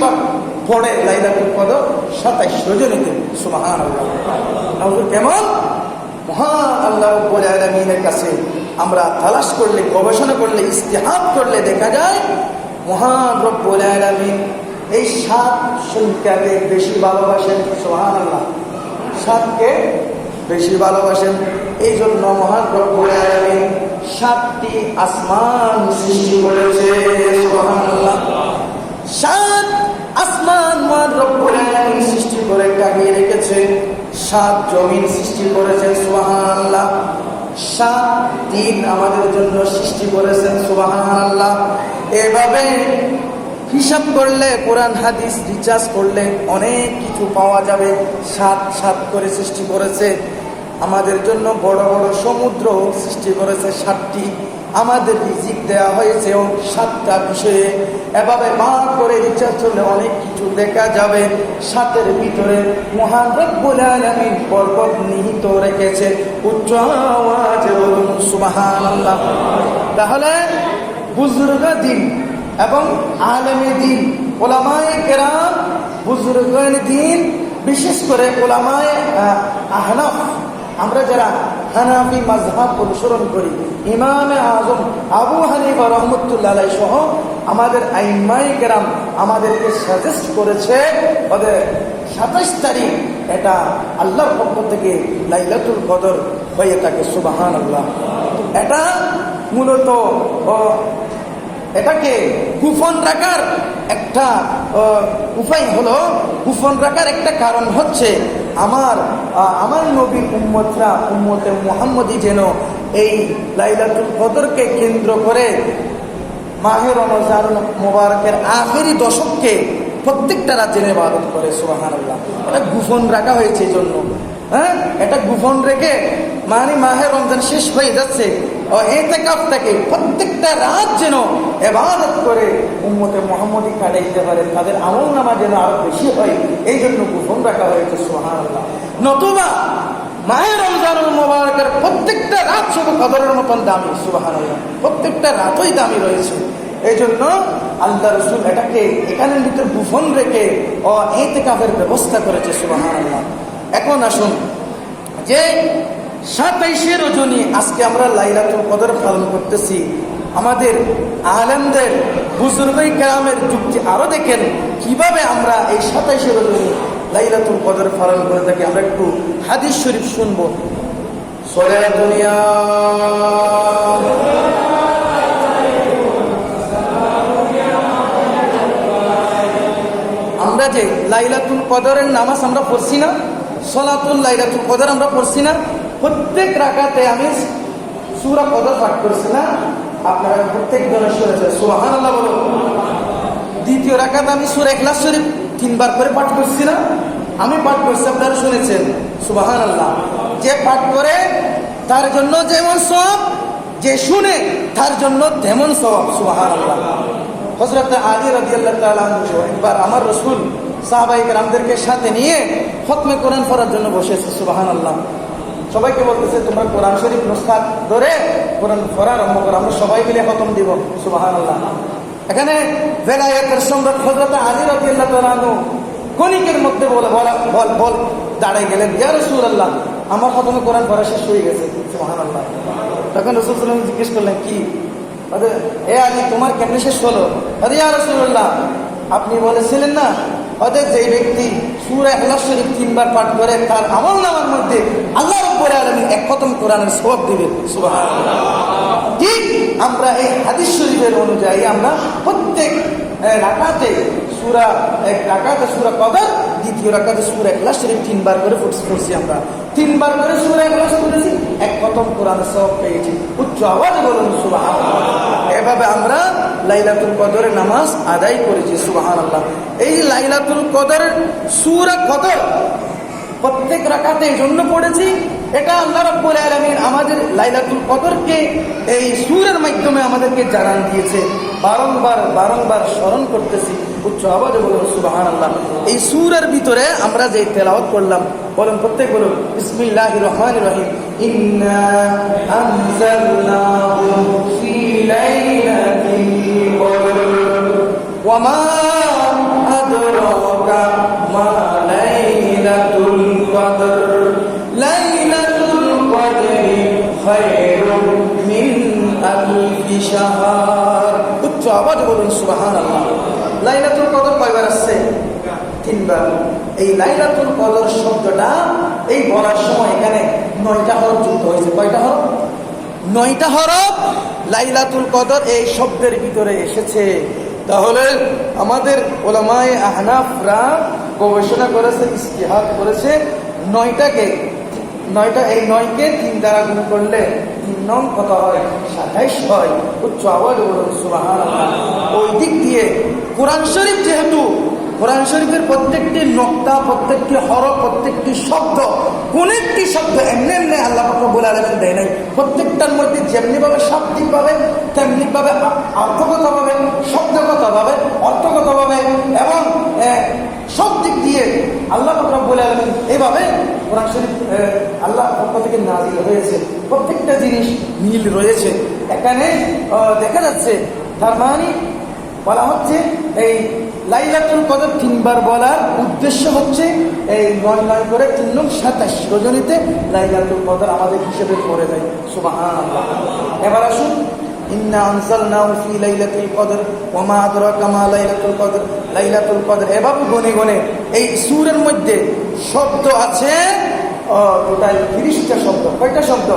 বেশিরভাগ পড়ে লাইলাতুল কদর সাতাইশ রজনীতে আল্লাহ কেমন? মহান আল্লাহ কাছে আমরা তালাশ করলে, গবেষণা করলে ইস্তেহাত করলে দেখা যায়, মহান এই সাত সংখ্যাকে বেশি ভালোবাসেন। সোহান আল্লাহ সাতকে বেশি ভালোবাসেন। এই জন্য মহান সাতটি আসমান সৃষ্টি করেছে। সোহান আল্লাহ সাত আসমান সৃষ্টি করে টাঙিয়ে রেখেছে। সাত জমিন সৃষ্টি করেছেন সুবহানাল্লাহ। সাত দিন আমাদের জন্য সৃষ্টি করেছেন, সুবহানাল্লাহ। এভাবে হিসাব করলে, কোরআন, হাদিস, রিচার্জ করলে অনেক কিছু পাওয়া যাবে। সাত সাত করে সৃষ্টি করেছে। আমাদের জন্য বড় বড় সমুদ্র সৃষ্টি করেছে সাতটি। আমাদের রিজিক দেওয়া হয়েছে সাতটা বিষয়ে এভাবে মা করে রিচার্জ করলে অনেক কিছু দেখা যাবে। সাতের ভিতরে মহান রব্বুল আলামিন পর্বত নিহিত রেখেছে। উচ্চ আওয়াজে সুবহানাল্লাহ। তাহলে বুজুর্গ দিন এবং আলেমে দিন ওলামায়ে কেরাম বুজুর্গের দিন বিশেষ করে ওলামায়ে আহ, আহনাফ। আমরা যারা হানাফি মাজহাব অনুসরণ করি। ইমামে আজম, আবু হানিফা রহমতুল্লাহ সহ আমাদের আইমাই কেরাম আমাদেরকে সাজেস্ট করেছে, ওদের সাতাশ তারিখ এটা আল্লাহর পক্ষ থেকে লাইলাতুল কদর হয়ে থাকে সুবাহান আল্লাহ এটা মূলত এটাকে গুফন রাখার একটা উপায় হলো গুফন রাখার একটা কারণ হচ্ছে আমার আমার নবী উম্মতরা, উম্মতে মোহাম্মদী যেন এই লাইলাতুল কদরকে কেন্দ্র করে মাহের অনুসার মোবারকের আখেরি দশককে প্রত্যেকটা রাজ্যে ইবাদত করে সোহান আল্লাহ এটা গুফন রাখা হয়েছে এই জন্য। হ্যাঁ? এটা গুফন রেখে মানে মাহে রমজান শেষ হয়ে যাচ্ছে। ও এতে কাপটাকে প্রত্যেকটা রাত যেন এবাদত করে উম্মতে মোহাম্মদী কাটাইতে পারে, তাদের আমল নামা যেন আরও বেশি হয় এই জন্য গুফন রাখা হয়েছে আল্লাহ নতুবা মায়ের রমজানুল মোবারকের প্রত্যেকটা রাত শুধু কদরের মতন দামি সুবাহান প্রত্যেকটা রাতই দামি রয়েছে। এই জন্য আল্লাহ রসুল এটাকে এখানের ভিতরে গুফন রেখে ও এতে কাপের ব্যবস্থা করেছে সুবাহান আল্লাহ এখন আসুন, যে সাতাইশে রজনী আজকে আমরা লাইলাতুল কদর পালন করতেছি, আমাদের আলেমদের, বুজুর্গই গ্রামের যুক্তি আরও দেখেন, কীভাবে আমরা এই সাতাইশে রজনী লাইলাতুল কদর পালন করে থাকি, আমরা একটু হাদিস শরীফ শুনব। সরে দুনিয়া। আমরা যে লাইলাতুল কদরের নামাজ আমরা পড়ছি না সলাতুল লাইলাতুল কদর আমরা পড়ছি না। প্রত্যেক রাকাতে আমি সুরা কদর পাঠ করছি না। আপনারা প্রত্যেক জনের শুনেছে সুহান আল্লাহ বলো দ্বিতীয় রাকাত আমি সুরা এখলাস শরীফ তিনবার করে পাঠ করছি না। আমি পাঠ করছি, আপনারা শুনেছেন। সুবাহান আল্লাহ যে পাঠ করে, তার জন্য যেমন সব, যে শুনে, তার জন্য তেমন সব। সুবাহান আল্লাহ হজরত আলী রাজি আল্লাহ একবার আমার রসুল সাহাবাই রামদেরকে সাথে নিয়ে খতমে কোরআন পড়ার জন্য বসেছে সুবাহান আল্লাহ সবাইকে বলতেছে, তোমরা কোরআন শরীফ নুসখাত ধরে কোরআন পড়া আরম্ভ করো, আমরা সবাই মিলে খতম দিব। সুবাহান আল্লাহ এখানে বেলায়েতের সম্রাট হজরত আল্লাহ তালু কণিকের মধ্যে বলে, বলা, বল দাঁড়াই গেলেন। ইয়া রসুল আল্লাহ আমার খতমে কোরআন পড়া শেষ হয়ে গেছে। সুবাহান আল্লাহ তখন রসুল সাল্লাম জিজ্ঞেস করলেন, কি? এ আলী, তোমার কেমনে শেষ হলো? আরে, ইয়া রাসূলুল্লাহ, আপনি বলেছিলেন না ওদের যে ব্যক্তি সুরা এখলাস শরীফ তিনবার পাঠ করে, তার আমল নামার মধ্যে আল্লাহ রব্বুল আলামিন এক খতম কোরআনের সওয়াব দিবে ঠিক আমরা এই হাদিস শরীফের অনুযায়ী আমরা প্রত্যেক রাকাতে সুরা, এক রাকাতে সুরা কদর, দ্বিতীয় রাকাতে সুরা এখলাস শরীফ তিনবার করে পড়ছি আমরা। তিনবার করে সুরা এখলাস পড়েছি, এক খতম কোরআনের সওয়াব পেয়েছি। উচ্চ আওয়াজে বলুন সুবহানাল্লাহ। এভাবে আমরা লাইলাতুল কদরের নামাজ আদায় করেছি সুবাহান আল্লাহ এই লাইলাতুল কদরের সুরা কদর প্রত্যেক রাকাতে এই জন্য পড়েছি, এটা আল্লাহ রব্বুল আলমিন আমাদের লাইলাতুল কদরকে এই সুরের মাধ্যমে আমাদেরকে জানান দিয়েছে। বারংবার বারংবার স্মরণ করতেছি উচ্চ আওয়াজে বলুন সুবাহান আল্লাহ এই সুরের ভিতরে আমরা যে তেলাওয়াত করলাম, বলুন, প্রত্যেক বলুন, বিসমিল্লাহ রহমান রহিম। ইন্না وما أدراك ما ليلة القدر ليلة القدر خير من ألف شهر আবার বলুন সুবাহান আল্লাহ লাইলাতুল কদর কয়বার আসছে? তিনবার। এই লাইলাতুল কদর শব্দটা এই বলার সময় এখানে নয়টা হরফ যুক্ত হয়েছে। কয়টা হরফ? নয়টা হরফ লাইলাতুল কদর এই শব্দের ভিতরে এসেছে। তাহলে আমাদের ওলামায় আহনাফরা গবেষণা করেছে ইস্তিহাদ করেছে, নয়টাকে, নয়টা, এই নয়কে তিন দ্বারা গুণ করলে তিন নং কত হয়? সাতাইশ হয়। উচ্চ আওয়াজ ওই দিক দিয়ে কোরআন শরীফ যেহেতু কোরআন শরীফের প্রত্যেকটি নক্তা, প্রত্যেকটি হর প্রত্যেকটি শব্দ, কোন একটি শব্দ এমনি এমনি আল্লাহ বলে আলমেন দেয় নাই। প্রত্যেকটার মধ্যে যেমনিভাবে শাব্দিকভাবে তেমনিভাবে অর্থগতভাবে শব্দগতভাবে অর্থগতভাবে এবং সব দিক দিয়ে আল্লাহ বলে আলমেন এইভাবে কোরআন শরীফ আল্লাহ পক্ষ থেকে নাজিল হয়েছে। প্রত্যেকটা জিনিস মিল রয়েছে। এখানে দেখা যাচ্ছে, তার মানে বলা হচ্ছে এই লাইলাতুল কদর তিনবার বলার উদ্দেশ্য হচ্ছে এই নয় নয় করে তিন নং সাতাশ রজনীতে লাইলাতুল কদর আমাদের হিসেবে পড়ে যায়। সুবাহান এবার আসুন। ইন্না আনসালনাহু ফি লাইলাতুল কদর, ওয়া মা আদরাকা মা লাইলাতুল কদর লাইলাতুল কদর। এভাবে গনে গনে এই সূরের মধ্যে শব্দ আছে টোটাল তিরিশটা শব্দ। কয়টা শব্দ?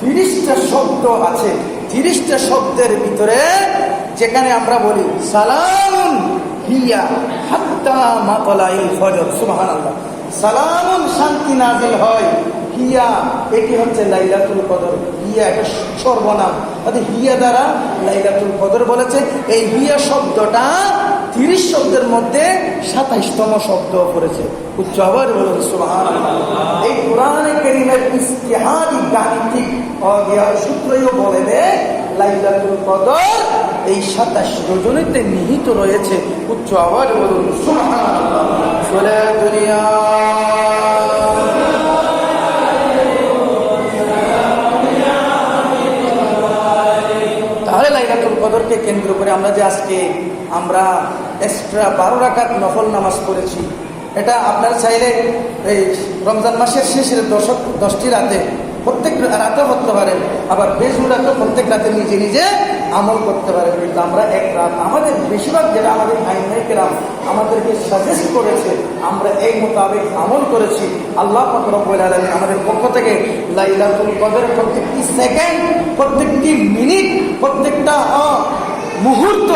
তিরিশটা শব্দ আছে। তিরিশটা শব্দের ভিতরে যেখানে আমরা বলি সালামুন এটি হচ্ছে লাইলাতুল কদর। হিয়া এটা সর্বনাম। বলেছে। শব্দটা তিরিশ শব্দের মধ্যে সাতাইশতম শব্দ করেছে। উচ্চ আবার সুবহানাল্লাহ। এই কোরআনে কেরিমের ইস্তেহারি গাণিতিক বলে দেয়, লাইলাতুল কদর এই সাতাশ রজনীতে নিহিত রয়েছে উচ্চ আওয়াজ বলুন তাহলে কদরকে কেন্দ্র করে আমরা যে আজকে আমরা এক্সট্রা বারো রাকাত নফল নামাজ পড়েছি, এটা আপনার চাইলে এই রমজান মাসের শেষের দশক, দশটি রাতে প্রত্যেক রাতে করতে পারেন আবার বেশ রাতে প্রত্যেক রাতে নিজে নিজে আমল করতে পারেন কিন্তু আমরা এক রাত আমাদের বেশিরভাগ যেটা আমাদের আইনাইকেরা আমাদেরকে সাজেস্ট করেছে, আমরা এই মোতাবেক আমল করেছি। আল্লাহ রব্বুল আলমী আমাদের পক্ষ থেকে লাইলাতুল কদরের প্রত্যেকটি সেকেন্ড, প্রত্যেকটি মিনিট, প্রত্যেকটা মুহূর্ত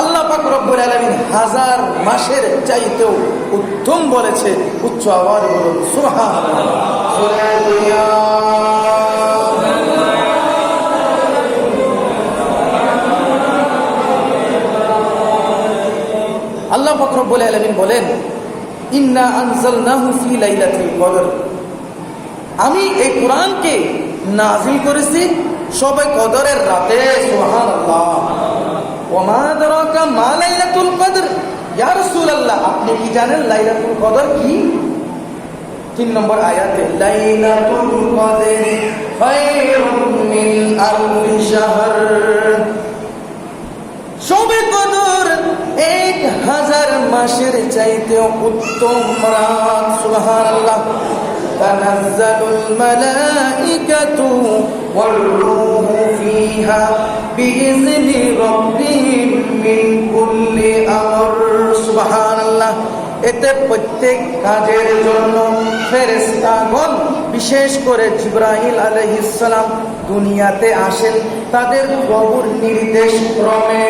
আল্লাহ পাক রব্বুল আলমিন হাজার মাসের চাইতেও উত্তম বলেছে। উচ্চ আওয়াজ বলুন সুবহান রব্বুল আলমিন বলেন, ইন্না আনজালনাহু ফি লাইলাতুল কদর। আমি এই কোরআনকে নাজিল করেছি সবাই কদরের রাতে আপনি কি জানেন লাইলাতুল কদর কি? তিন নম্বর আয়াতে, লাইলাতুল কদর খায়রুম মিন আলফি শাহর। সবে হাজার মাসের চাইতে উত্তম রাত সুবহান আল্লাহ মালাইকাতু ওয়াল রূহু ফিহা রাব্বিহিম মিন কুল্লি আমর সুবহান আল্লাহ এতে প্রত্যেক কাজের জন্য ফেরেস্তাগণ বিশেষ করে জিব্রাহিল আলহিসাম দুনিয়াতে আসেন। তাদের প্রভুর নির্দেশ ক্রমে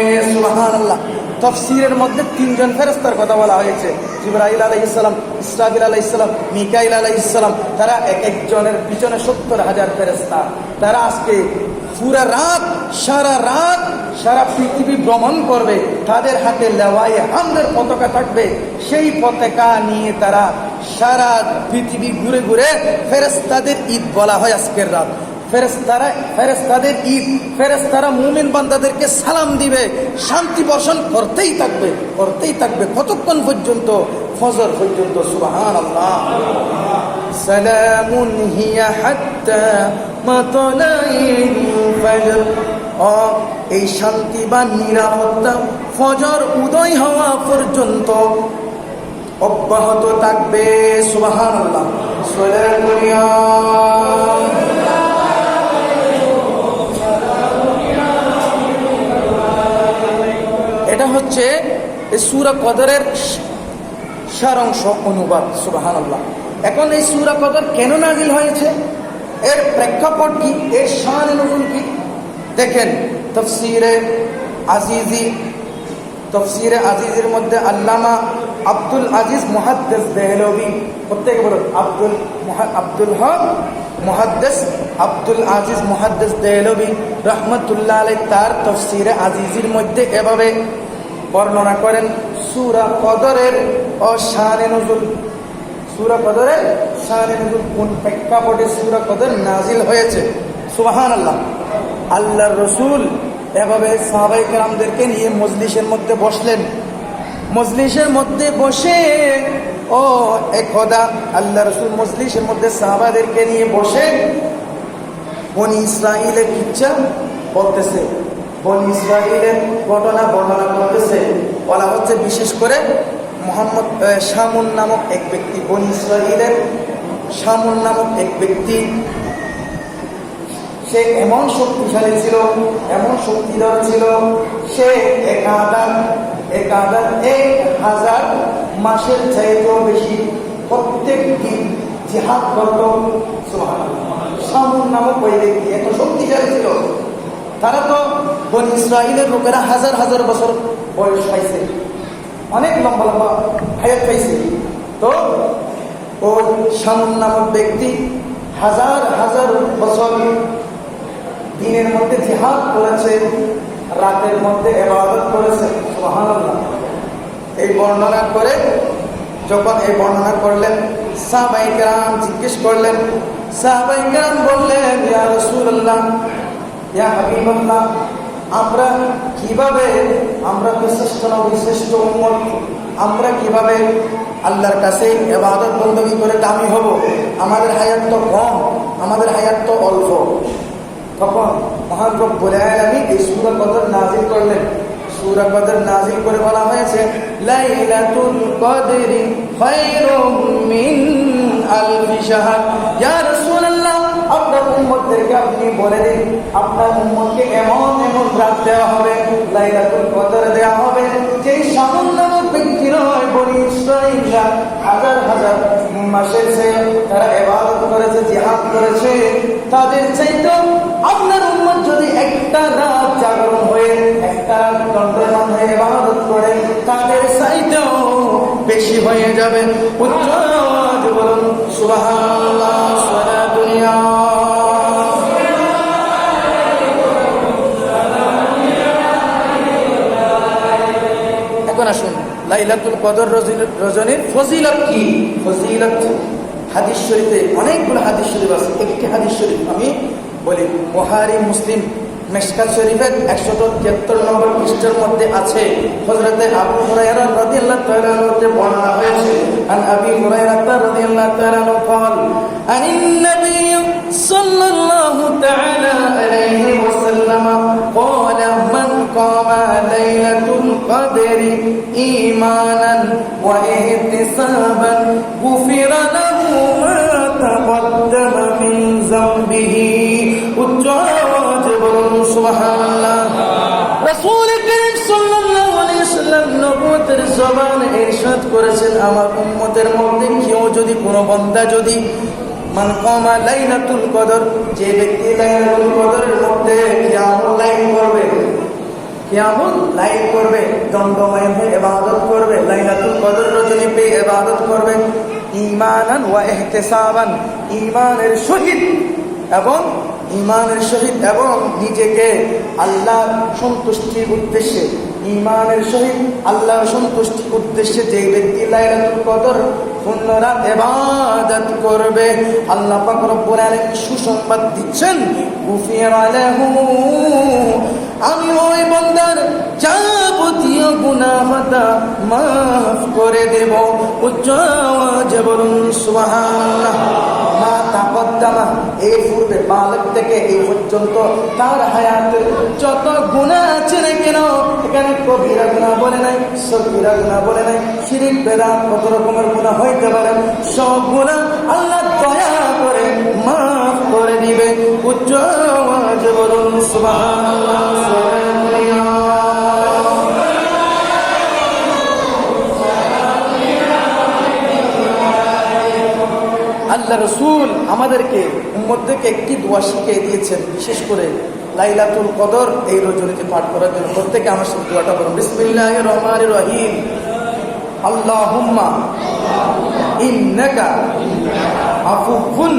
তফসিরের মধ্যে তিনজন ফেরেস্তার কথা বলা হয়েছে। জিব্রাহিল আলহ ইসলাম ইসরাফিল আলহ ইসলাম মিকাইল আলহ ইসলাম তারা এক একজনের পিছনে সত্তর হাজার ফেরেস্তা তারা আজকে পুরা রাত, সারা রাত, সারা পৃথিবী ভ্রমণ করবে। তাদের হাতে লেওয়ায় হামদের পতাকা থাকবে। সেই পতাকা নিয়ে তারা সারা পৃথিবী ঘুরে ঘুরে ফেরেস্তাদের ঈদ বলা হয় আজকের রাত। ফেরেস্তারা ফেরেস্তাদের ঈদ। ফেরেস্তারা মুমিন বান্দাদেরকে সালাম দিবে, শান্তি বর্ষণ করতেই থাকবে করতেই থাকবে কতক্ষণ পর্যন্ত? ফজর পর্যন্ত সুবাহান আল্লাহ সালামুন হিয়া হাত্তা এই শান্তি বা নিরাপত্তা ফজর উদয় হওয়া পর্যন্ত অব্যাহত থাকবে সুবাহান আল্লাহ হচ্ছে এই সুরা কদরের সারাংশ অনুবাদ সুবাহান এখন এই সুরা কদর কেন নাজিল হয়েছে? এর প্রেক্ষাপট কি? এর শান নজুল কি? দেখেন, তফসিরে আজিজি, তফসিরে আজিজের মধ্যে আল্লামা আব্দুল আজিজ মুহাদ্দেস দেহলবি। প্রত্যেকে বলুন? আব্দুল আব্দুল হক মুহাদ্দেস আব্দুল আজিজ মুহাদ্দেস দেহলবি। রহমতুল্লাহ আলাই তার তফসিরে আজিজির মধ্যে এভাবে বর্ণনা করেন সুরা কদরের ও শানে নজুল। সুরা কদরের শানে নজুল কোন প্রেক্ষাপটে সুরা কদর নাজিল হয়েছে? সুবাহান আল্লাহ আল্লাহর রসুল এভাবে সাহাবাই কেরামদেরকে নিয়ে মজলিসের মধ্যে বসলেন। মজলিসের মধ্যে বসে, ও একদা আল্লাহ রসুল মজলিসের মধ্যে সাহাবাদেরকে নিয়ে বসে বনি ইসরায়েলের ইচ্ছা বলতেছে। বনি ইসরায়েলের ঘটনা বর্ণনা বলা হচ্ছে বিশেষ করে মোহাম্মদ শামুন নামক এক ব্যক্তি, বনি ইসরায়েলের শামুন নামক এক ব্যক্তি। সে এমন শক্তিশালী ছিল, এমন শক্তিধর ছিল, সে এক হাজার এক হাজার এক হাজার মাসের চাইতেও বেশি প্রত্যেক দিন জিহাদ করত। সামুন নামক ওই ব্যক্তি এত শক্তিশালী ছিল। তারা তো বনি লোকেরা হাজার হাজার বছর বয়স পাইছে। অনেক লম্বা লম্বা হায়াত পাইছে। তো ওই শামুন নামক ব্যক্তি হাজার হাজার বছর দিনের মধ্যে জিহাদ করেছে, রাতের মধ্যে এবাদত করেছে। এই বর্ণনা করে, যখন এই বর্ণনা করলেন, সাহাবাই কেরাম জিজ্ঞেস করলেন, সাহাবাই কেরাম বললেন, ইয়া রাসূলুল্লাহ, ইয়া হাবিবাল্লাহ আমরা কীভাবে, আমরা বিশিষ্ট না বিশিষ্ট উম্মত, আমরা কীভাবে আল্লাহর কাছে এবাদত বন্দী করে দামি হব? আমাদের হায়াত তো কম, আমাদের হায়াত তো অল্প। তখন মহান রব্বুল আলামিন এই সূরা কদর নাজিল করলেন। সূরা কদর নাজিল করে বলা হয়েছে, লাইলাতুল কদরি খায়রুম মিন আলফি শাহর। ইয়া রাসূলুল্লাহ আপনি বলে দিন, আপনার এমন এমন রাত দেওয়া হবে কদর দেওয়া হবে, যেই নয় হাজার হাজার মাসের সে তারা এবাদত করেছে করেছে, তাদের চাইতে আপনার উম্মত যদি একটা রাত জাগরণ হয়ে, একটা রাত দণ্ডমান হয়ে ইবাদত করে, তাদের চাইতেও বেশি হয়ে যাবে। উচ্চ বলুন, সুবহানাল্লাহ। লাইলাতুল কদর রজনী- রজনীর ফজিলত কি ফজিলত হাদিস শরীফে অনেকগুলো হাদিস শরীফ আছে একটি হাদিস শরীফ আমি বলি বহারি মুসলিম মেশকাত শরীফের একশত তিয়াত্তর নম্বর পৃষ্ঠের মধ্যে আছে হজরতে আবু হুরায়রা রাদিয়াল্লাহু তাআলা মধ্যে বর্ণনা হয়েছে আন আবি হুরায়রা রাদিয়াল্লাহু তাআলা قال عن النبي صلى الله تعالى القدر إيمانا واحتسابا غفر له ما تقدم من ذنبه উচ্চ আওয়াজে বলুন সুবহানাল্লাহ রাসূল করিম সাল্লাল্লাহু আলাইহি ওয়াসাল্লাম নবুয়তের জবানে ইরশাদ করেছেন আমার উম্মতের মধ্যে কেউ যদি কোনো বান্দা যদি মান কামা লাইলাতুল কদর যে ব্যক্তি লাইলাতুল কদরের মধ্যে কিয়ামুল লাইল করবে কিয়ামুল লাইল করবে দণ্ডময় হয়ে ইবাদত করবে, লাইলাতুল কদর রজনী পেয়ে ইবাদত করবে। ঈমানান ওয়া ইহতিসাবান, ঈমানের সহিত এবং ইমানের সহিত এবং নিজেকে আল্লাহর সন্তুষ্টির উদ্দেশ্যে ইমানের সহিত আল্লাহর সন্তুষ্টির উদ্দেশ্যে যে ব্যক্তি লাইলাতুল কদর পুনরাত এবাদত করবে। আল্লাহ পাক রব্বুল সুসংবাদ দিচ্ছেন আমি ওই বান্দার যাবতীয় গুনাহটা মাফ করে দেব। উচ্চ বলুন, সুবহানাল্লাহ। মা তাকদ্দামা, এই পূর্বে বালক থেকে এই পর্যন্ত তার হায়াতের যত গুণা আছে না কেন, এখানে কবিরা গুণা বলে নাই সবিরা গুণা বলে নাই, শিরিক বেদা কত রকমের গুণা হইতে পারে। সব গুণা আল্লাহ দয়া করে মাফ করে দিবে। উচ্চ বলুন, সুবহানাল্লাহ। আল্লাহ রসুল আমাদেরকে উম্মদদেরকে একটি দোয়া শিখিয়ে দিয়েছেন, বিশেষ করে লাইলাতুল কদর এই রজনীতে পাঠ করার জন্য। প্রত্যেকে আমার সাথে দোয়াটা করুন বিসমিল্লাহ রহমান রহিম। আল্লাহুম্মা ইন্নাকা আফুফুন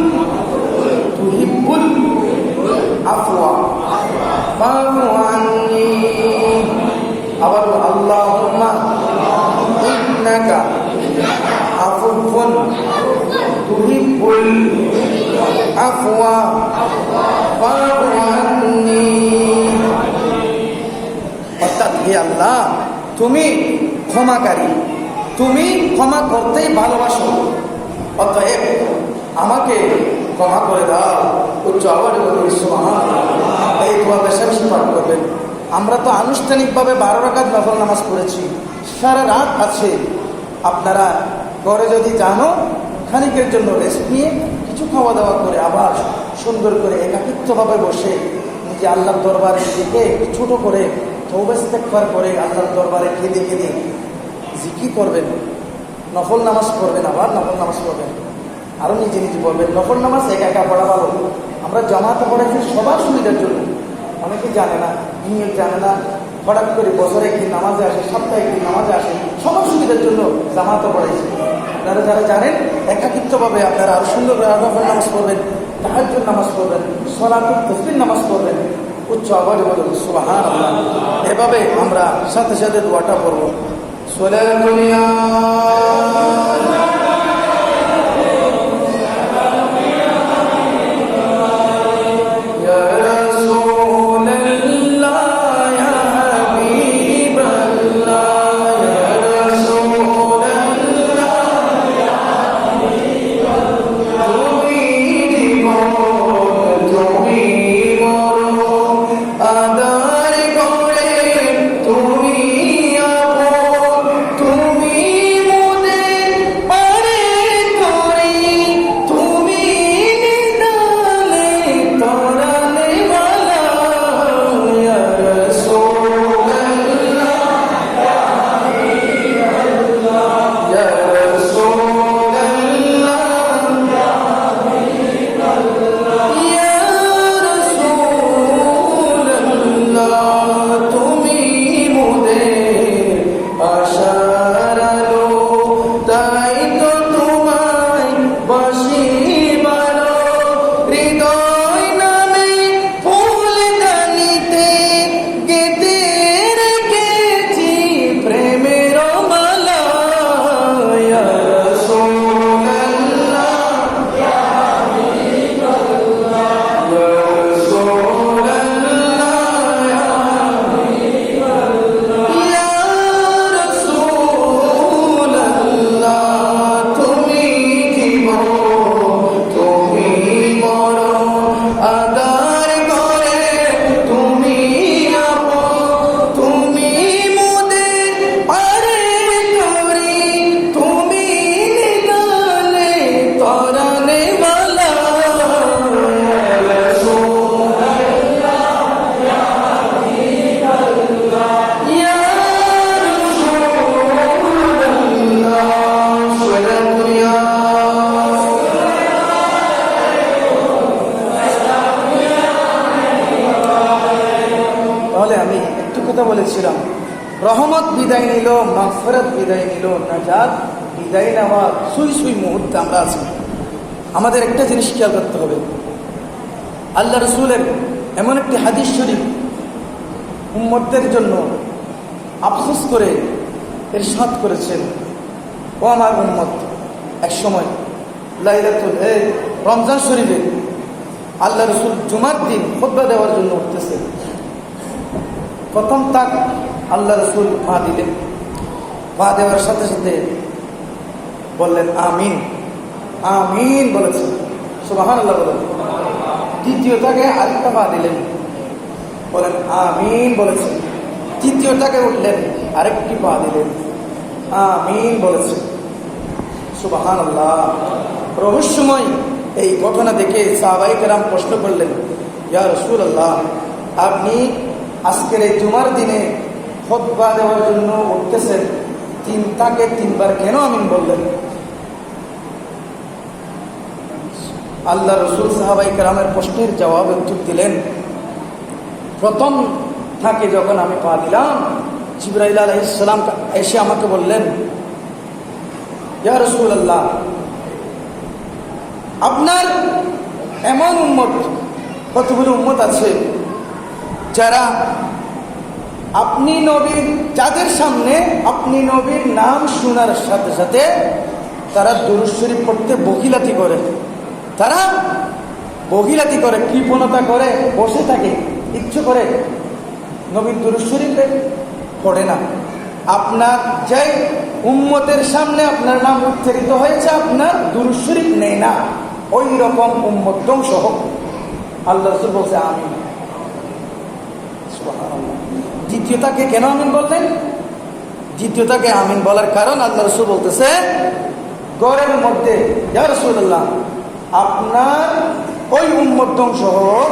তুহিব্বুল আফওয়া। ফাফু আন্নি। আবার আল্লাহুম্মা ইন্নাকা আফুফুন তুহিব্বুল আফওয়া ফাফু আন্নি অর্থাৎ হে আল্লাহ, তুমি ক্ষমাকারী তুমি ক্ষমা করতেই ভালোবাসো অতএব আমাকে ক্ষমা করে দাও উচ্চ বলুন সুবহানাল্লাহ। এই দোয়া বেশি বেশি পাঠ করবেন আমরা তো আনুষ্ঠানিকভাবে বারো রাকাত নফল নামাজ পড়েছি সারা রাত আছে আপনারা ঘরে যদি জানো খানিকের জন্য রেস্ট নিয়ে কিছু খাওয়া দাওয়া করে আবার সুন্দর করে একাকিত্বভাবে বসে নিজে আল্লাহর দরবারে নিজেকে ছোট করে তৌবেস্তেকবার করে আল্লাহর দরবারে কেঁদে কেঁদে জিকি করবেন। নফল নামাজ পড়বেন, আবার নফল নামাজ পড়বেন। আরও নিজে নিজে পড়বেন। নফল নামাজ একা একা পড়া ভালো। আমরা জামাতে পড়াইছি সবার সুবিধার জন্য। অনেকে জানে না নিয়ম জানে না, হঠাৎ করে বছরে একদিন নামাজে আসে, সপ্তাহে একদিন নামাজে আসে, সবার সুবিধার জন্য জামাতে পড়াইছি আপনারা যারা জানেন, একাকিত্বভাবে আপনারা আরও সুন্দর করে নফল নামাজ পড়বেন তাহাজ্জুদ নামাজ পড়বেন, সলাতুল নামাজ পড়বেন, উচ্চ আবার বলুন আল্লাহ এভাবে আমরা সাথে সাথে দোয়াটা পড়ব। সোলা রহমত বিদায় নিল মাফরত বিদায় নিল নাজাদ বিদায় নেওয়া সুই সুই মুহূর্তে আমরা আছি। আমাদের একটা জিনিস খেয়াল করতে হবে। আল্লাহ রসুলের এমন একটি হাদিস শরীফ উম্মতদের জন্য আফসোস করে এর সাত করেছেন। ও আমার উম্মত, এক সময় লাইলাতুল এই রমজান শরীফে আল্লাহ রসুল জুমার দিন খোদ্া দেওয়ার জন্য উঠতেছে। প্রথম তাক আল্লাহ রসুল পা দিলেন। পা দেওয়ার সাথে সাথে বললেন, আমিন। আমিন বলেছেন। সুবাহান আল্লাহ বলেন। দ্বিতীয় তাকে আরেকটা পা দিলেন। বলেন, আমিন বলেছেন। তৃতীয়টাকে উঠলেন, আরেকটি পা দিলেন। আমিন বলেছেন। সুবাহান আল্লাহ রহস্যময় এই ঘটনা দেখে সাহবাইকেরাম প্রশ্ন করলেন, ইয়া রসুল আল্লাহ আপনি আজকের এই জুমার দিনে খোদবা দেওয়ার জন্য উঠতেছেন। তিন তাকে তিনবার কেন আমিন বললেন? আল্লাহ রসুল সাহাবাই কালামের প্রশ্নের জবাবে উত্তর দিলেন, প্রথম থাকে যখন আমি পা দিলাম, জিব্রাইল আলহিসাম এসে আমাকে বললেন, ইয়া রসুল আল্লাহ আপনার এমন উম্মত, কতগুলো উম্মত আছে যারা আপনি নবীর যাদের সামনে, আপনি নবীর নাম শোনার সাথে সাথে তারা দুরুশ্বরী পড়তে বকিলাতি করে। তারা বকিলাতি করে, কৃপণতা করে, বসে থাকে, ইচ্ছে করে। নবীর দুরুশ্বরীতে পড়ে না। আপনার যে উম্মতের সামনে আপনার নাম উচ্চারিত হয়েছে, আপনার দুরুশ্বরী নেই না। ওই রকম উম্মত ধ্বংস হোক। আল্লাহ বলছে আমি দ্বিতীয়টাকে কেন আমিন বললেন? দ্বিতীয়টাকে আমিন বলার কারণ আল্লাহ রসুল বলতেছে গড়ের মধ্যে রসুল্লাহ আপনার ওই উম্মত ধ্বংস হোক,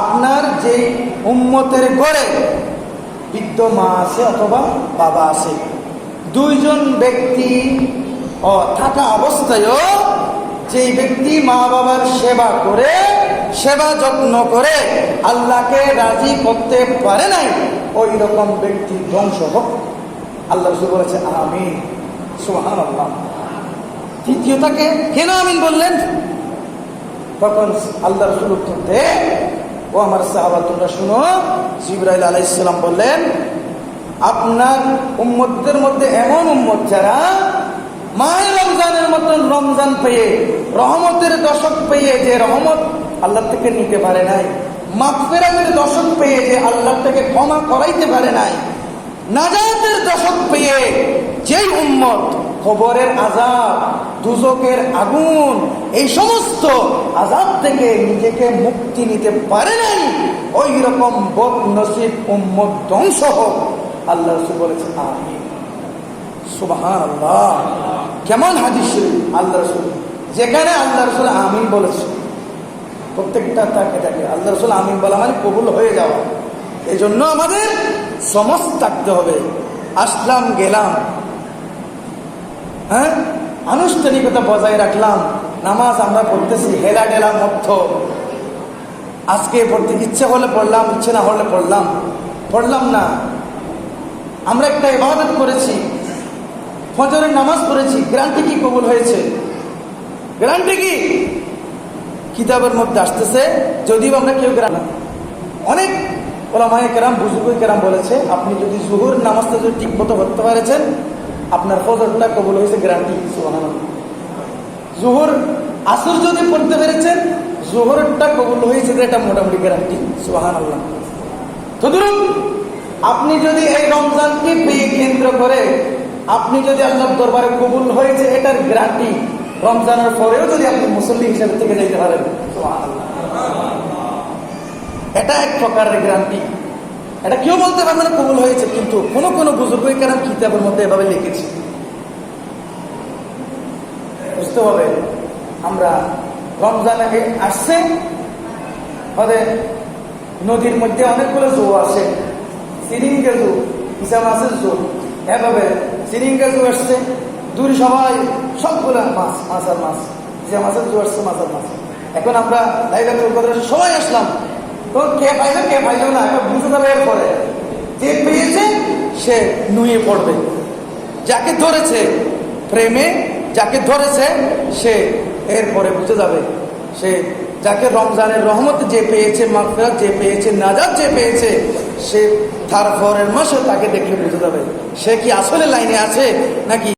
আপনার যে উম্মতের গড়ে বৃদ্ধ মা আছে অথবা বাবা আছে, দুইজন ব্যক্তি থাকা অবস্থায়ও যেই ব্যক্তি মা বাবার সেবা করে সেবা যত্ন করে আল্লাহকে রাজি করতে পারে নাই ওই রকম ব্যক্তি ধ্বংস হোক। আল্লাহ রসুল বলেছে আমি সুহান আল্লাহ তৃতীয়টাকে কেন আমিন বললেন? তখন আল্লাহ রসুল উত্তর দে ও আমার সাহাবা, তোমরা শুনো। জিব্রাইল আলাইসাল্লাম বললেন, আপনার উম্মতদের মধ্যে এমন উম্মত যারা মায়ের রমজানের মতন রমজান পেয়ে, রহমতের দশক পেয়ে যে রহমত আল্লাহ থেকে নিতে পারে নাই। মাফেরাতের দশক পেয়ে যে আল্লাহ থেকে ক্ষমা করাইতে পারে নাই। নাজাতের দশক পেয়ে যেই উম্মত খবরের আজাব দুজকের আগুন, এই সমস্ত আজাদ থেকে নিজেকে মুক্তি নিতে পারে নাই, ওই রকম বদ নসিব উম্মত ধ্বংস হোক। আল্লাহ বলেছে আমি কেমন হাদিস, আল্লাহ রসুল? যেখানে আল্লাহ রসুল আমিন বলেছে প্রত্যেকটা তাকে থাকে আল্লাহ রসুল আমিন বলা মানে কবুল হয়ে যাওয়া। এই জন্য আমাদের সমস থাকতে হবে। আসলাম, গেলাম। হ্যাঁ? আনুষ্ঠানিকতা বজায় রাখলাম। নামাজ আমরা পড়তেছি, হেলা ঢেলা মধ্য। আজকে পড়তে ইচ্ছে হলে পড়লাম, ইচ্ছে না হলে পড়লাম। পড়লাম না। আমরা একটা ইবাদত করেছি। ফজরের নামাজ পড়েছি। গ্রান্টি কি কবুল হয়েছে? গ্রান্টি কি? কিতাবের মধ্যে আসতেছে, যদিও আমরা কেউ গ্রাম অনেক ওলামায় কেরাম, বুজুর্গ কেরাম বলেছে, আপনি যদি জুহুর নামাজটা যদি ঠিক মতো করতে পেরেছেন, আপনার ফজরটা কবুল হয়েছে গ্যারান্টি জুহুর আসর যদি পড়তে পেরেছেন, জোহরটা কবুল হয়েছে এটা মোটামুটি গ্যারান্টি সুহান আল্লাহ তো ধরুন, আপনি যদি এই রমজানকে পেয়ে কেন্দ্র করে, আপনি যদি আল্লাহ দরবারে কবুল হয়েছে, এটার গ্যারান্টি রমজানের পরেও যদি আপনি মুসল্লি হিসেবে থেকে যেতে পারেন এটা এক প্রকারের গ্যারান্টি এটা কেউ বলতে পারবে না কবুল হয়েছে, কিন্তু কোন কোন বুজুর্গ কেন কিতাবের মধ্যে এভাবে লিখেছি। বুঝতে হবে, আমরা রমজান আগে আসছে আমাদের নদীর মধ্যে অনেকগুলো জো আছে, সিরিঙ্গে জো, হিসাব আছে জো। এভাবে সিরিঙ্গে জো আসছে দূর সবাই, সবগুলো মাছ মাছ আর মাছ। যে মাছের জো আসছে মাছ আর মাছ। এখন আমরা লাইলাতুল কদরের সবাই আসলাম। তো কে পাইলো কে পাইলো না এটা বুঝে যাবে এরপরে। যে পেয়েছে, সে নুয়ে পড়বে। যাকে ধরেছে প্রেমে, যাকে ধরেছে, সে এরপরে বুঝে যাবে। সে যাকে রমজানের রহমত যে পেয়েছে মাফিরাত যে পেয়েছে নাজাদ যে পেয়েছে, সে তার পরের মাসে তাকে দেখলে বুঝে যাবে। সে কি আসলে লাইনে আছে নাকি